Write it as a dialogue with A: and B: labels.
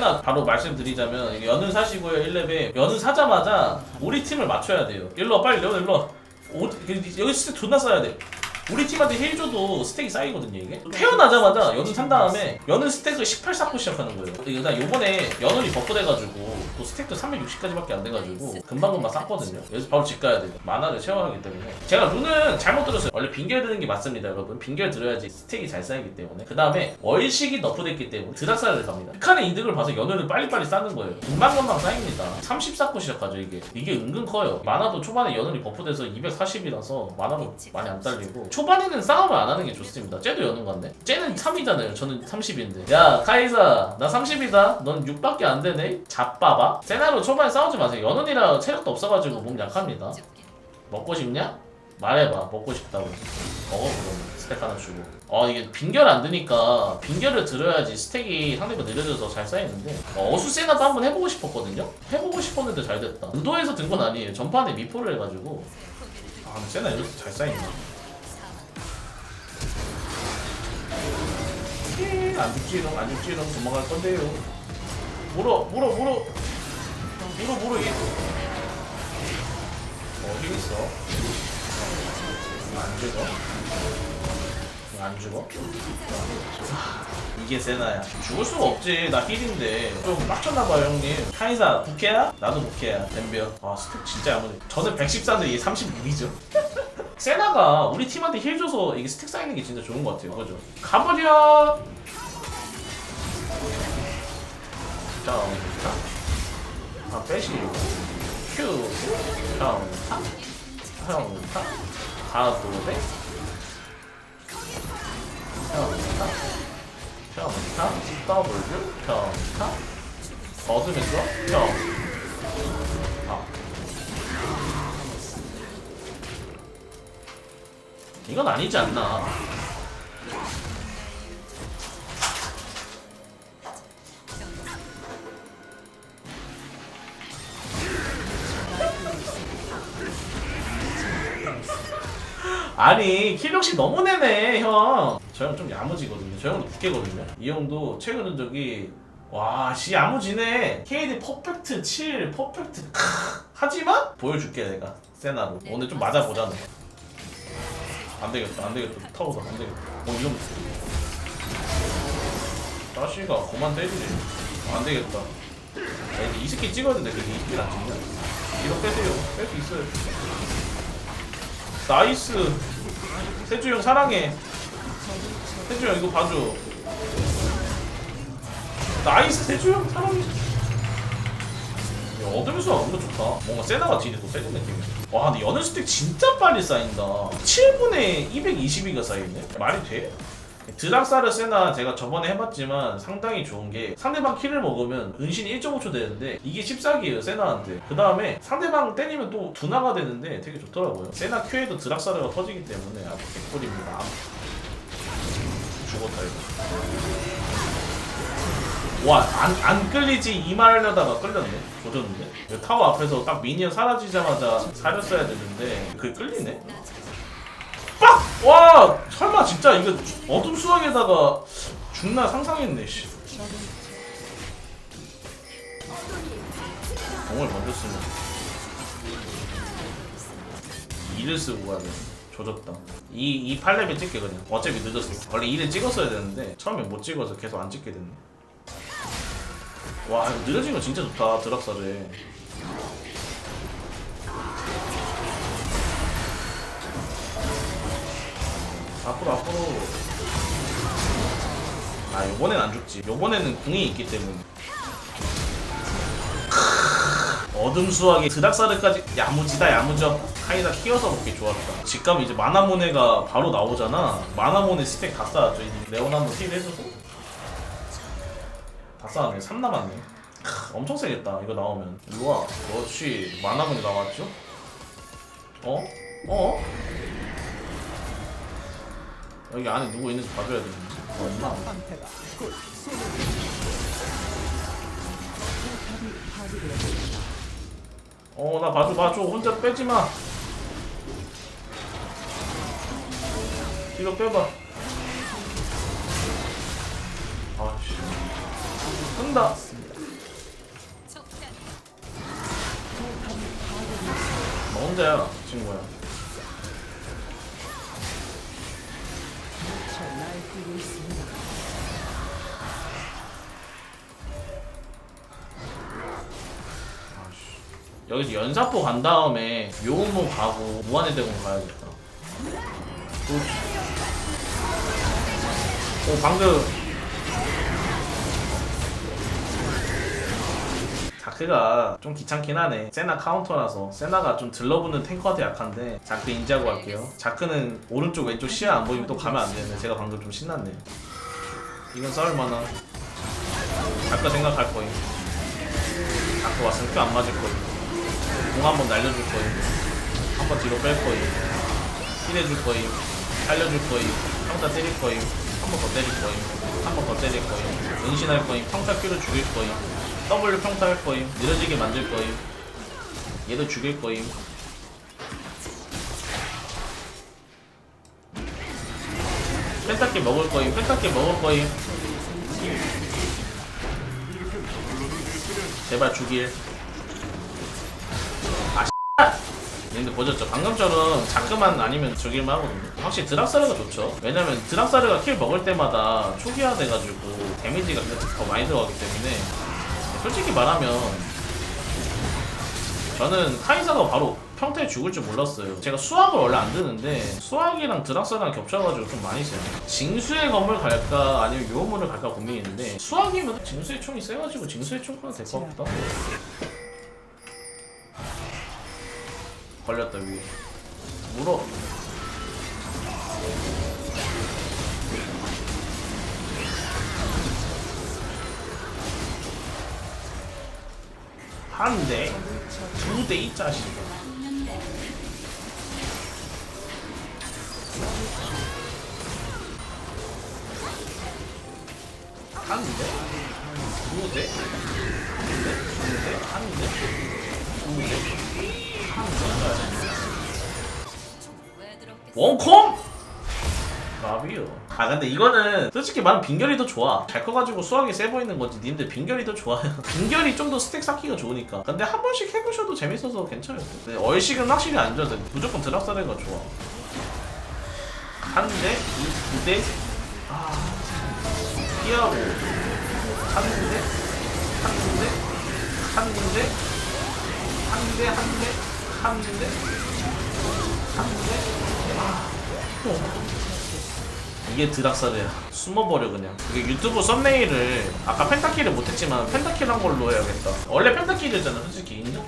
A: 세나 바로 말씀드리자면 연은 사시고요 1렙에. 연은 사자마자 우리 팀을 맞춰야 돼요. 일로 와 빨리 연 일로 와. 오, 여기 스택 존나 쌓아야 돼. 우리 팀한테 힐 줘도 스택이 쌓이거든요 이게. 태어나자마자 연은 산 다음에 연은 스택을 18 쌓고 시작하는 거예요. 일단 요번에 연은이 버프 돼가지고 또 스택도 360까지밖에 안 돼가지고 금방금방 쌓거든요. 그래서 바로 집 가야 돼요. 만화를 채워야 하기 때문에. 제가 룬은 잘못 들었어요. 원래 빙결 드는 게 맞습니다 여러분. 빙결 들어야지 스택이 잘 쌓이기 때문에. 그 다음에 월식이 너프됐기 때문에 드라사를 갑니다. 극한의 이득을 봐서 연은을 빨리빨리 쌓는 거예요. 금방금방 쌓입니다. 30 쌓고 시작하죠 이게. 이게 은근 커요. 만화도 초반에 연은이 버프돼서 240이라서 만화도 많이 안 딸리고. 초반에는 싸움을 안 하는 게 좋습니다. 쟤도 연은 같네 쟤는 3이잖아요. 저는 30인데. 야 카이사 나 30이다. 넌 6밖에 안 되네. 잡봐 봐 세나로 초반에 싸우지 마세요. 연은이라 체력도 없어가지고 몸 약합니다. 먹고 싶냐? 말해봐. 먹고 싶다고. 먹어 그러면 스택 하나 주고. 어 이게 빙결 안 드니까 빙결을 들어야지 스택이 상대가 느려져서 잘 쌓이는데. 어, 어수 세나도 한번 해보고 싶었거든요? 해보고 싶었는데 잘 됐다. 의도해서 든 건 아니에요. 전판에 미포를 해가지고. 아 근데 세나 이렇게 잘 쌓이네. 예, 안 죽지롱 안 죽지롱 도망갈 건데요. 물어 물어 물어 물어 물어 이게 어디 있어? 안 죽어? 안 죽어? 이게 세나야. 죽을 수가 없지. 나 힐인데. 좀 빡쳤나봐요, 형님. 카이사, 부캐야? 나도 부캐야. 덤벼. 아, 스택 진짜 야무네. 저는 114인데 얘 36이죠. 세나가 우리 팀한테 힐 줘서 이게 스택 쌓이는 게 진짜 좋은 것 같아요. 그죠? 가버려! 자, 자. 아, 빼시고. 큐. 평타. 평타. 가도대. 평타. 평타. W. 평타. 얻으면서 평. 아. 이건 아니지 않나. 아니 킬력씩 너무 내네 형. 저 형 좀 야무지거든요. 저 형은 두께거든요. 이 형도 최근 흔적이 와씨 야무지네. KD 퍼펙트 7 퍼펙트 크. 하지만 보여줄게 내가 세나로 오늘 좀 맞아보자네. 안 되겠다 안 되겠다 타고서 안 되겠다. 어 이런 자식아 그만 때리지. 안 되겠다. 야, 이제 이 스킬 찍어야 되는데 그게 이 스킬 안 찍냐? 이거 빼세요. 뺄 수 있어요. 나이스. 세주 형 사랑해. 세주 형 이거 봐줘. 나이스 세주 형 사랑해. 야, 얻으면서 거 좋다. 뭔가 세다가 뒤에서 세진 느낌이야 와 근데 연을 스택 진짜 빨리 쌓인다. 7분에 222가 쌓이네? 말이 돼? 드락사르 세나 제가 저번에 해봤지만 상당히 좋은 게 상대방 킬을 먹으면 은신이 1.5초 되는데 이게 14기예요 세나한테. 그 다음에 상대방 때리면 또 두나가 되는데 되게 좋더라고요. 세나 Q에도 드락사르가 터지기 때문에 아주 개꿀입니다. 죽었다 이거. 와안 안 끌리지. 이 말하려다가 끌렸네. 조졌는데? 타워 앞에서 딱 미니언 사라지자마자 사렸어야 되는데 그게 끌리네 빡! 와 설마 진짜 이거 어둠 수학에다가 죽나 상상했네 씨. 공을 쓰면 이를 쓰고 가야 돼. 조졌다. 이, 이 팔렙에 찍게 그냥. 어차피 늦었어. 원래 이를 찍었어야 되는데 처음에 못 찍어서 계속 안 찍게 됐네. 와 이거 느려진 거 진짜 좋다 드락사를 앞으로 앞으로. 아 요번엔 안 죽지. 요번에는 궁이 있기 때문에. 어둠 수학의 드락사르까지 야무지다 야무져. 카이다 키워서 먹기 좋았다. 직감 이제 마나모네가 바로 나오잖아. 마나모네 스택 다 쌓았죠. 이제 한번 힐 해줘서 다 쌓았네. 3 남았네. 크, 엄청 세겠다. 이거 나오면. 일로와 그렇지 마나모네 나왔죠? 어? 어? 여기 안에 누구 있는지 봐줘야 되는데 없나? 어, 나 봐줘, 봐줘. 혼자 빼지 마. 이거 빼봐. 아씨. 끈다 너 혼자야 친구야 여기서 연사포 간 다음에 묘모 가고 무한의 대공 가야겠다. 오 방금 자크가 좀 귀찮긴 하네. 세나 카운터라서 세나가 좀 들러붙는 탱커한테 약한데 자크 인지하고 갈게요. 자크는 오른쪽 왼쪽 시야 안 보이면 또 가면 안 되네. 제가 방금 좀 신났네. 이건 싸울 만한. 자크 생각할 거임. 자크 왔으면 뼈안 맞을 거임. 공 한번 날려줄 거임. 한번 뒤로 뺄 거임. 힐해줄 거임. 살려줄 거임. 평타 때릴 거임. 한 번 더 때릴 거임. 한 번 더 때릴 거임. 은신할 거임. 평타 큐를 죽일 거임. W 평타 할 거임. 느려지게 만들 거임. 얘도 죽일 거임. 펜타키 먹을 거임. 펜타키 먹을 거임. 제발 죽일. 근데 보셨죠? 방금처럼 자크만 아니면 죽일만 하거든요. 확실히 드락사르가 좋죠. 왜냐면 드락사르가 킬 먹을 때마다 초기화 돼가지고 데미지가 계속 더 많이 들어가기 때문에 솔직히 말하면 저는 카이사가 바로 평타에 죽을 줄 몰랐어요. 제가 수학을 원래 안 드는데 수학이랑 드락사랑 겹쳐가지고 좀 많이 써요. 징수의 검을 갈까 아니면 요원물을 갈까 고민했는데 수학이면 징수의 총이 세가지고 징수의 총 가도 될것 같다. 걸렸다 위에 물어 한대. 두대 이 자식아 한대? 두대? 두대? 한대? 두대? 한대? 원콤? 라비요. 아 근데 이거는 솔직히 말하면 빈결이 더 좋아. 잘 커가지고 수학이 세 보이는 거지. 님들 빈결이 더 좋아요. 빈결이 좀 더 스택 쌓기가 좋으니까. 근데 한 번씩 해보셔도 재밌어서 괜찮아요. 근데 얼식은 확실히 안 좋아서 무조건 드랍사레가 좋아. 한 대, 이, 두 대, 아, 피하고, 한 대, 한 대, 한 대, 한 대, 한 대, 한 대, 한 대. 이게 드락살이야 숨어버려 그냥. 이게 유튜브 썸네일을 아까 펜타키를 못했지만 펜타키를 한 걸로 해야겠다. 원래 펜타키였잖아 솔직히. 인정?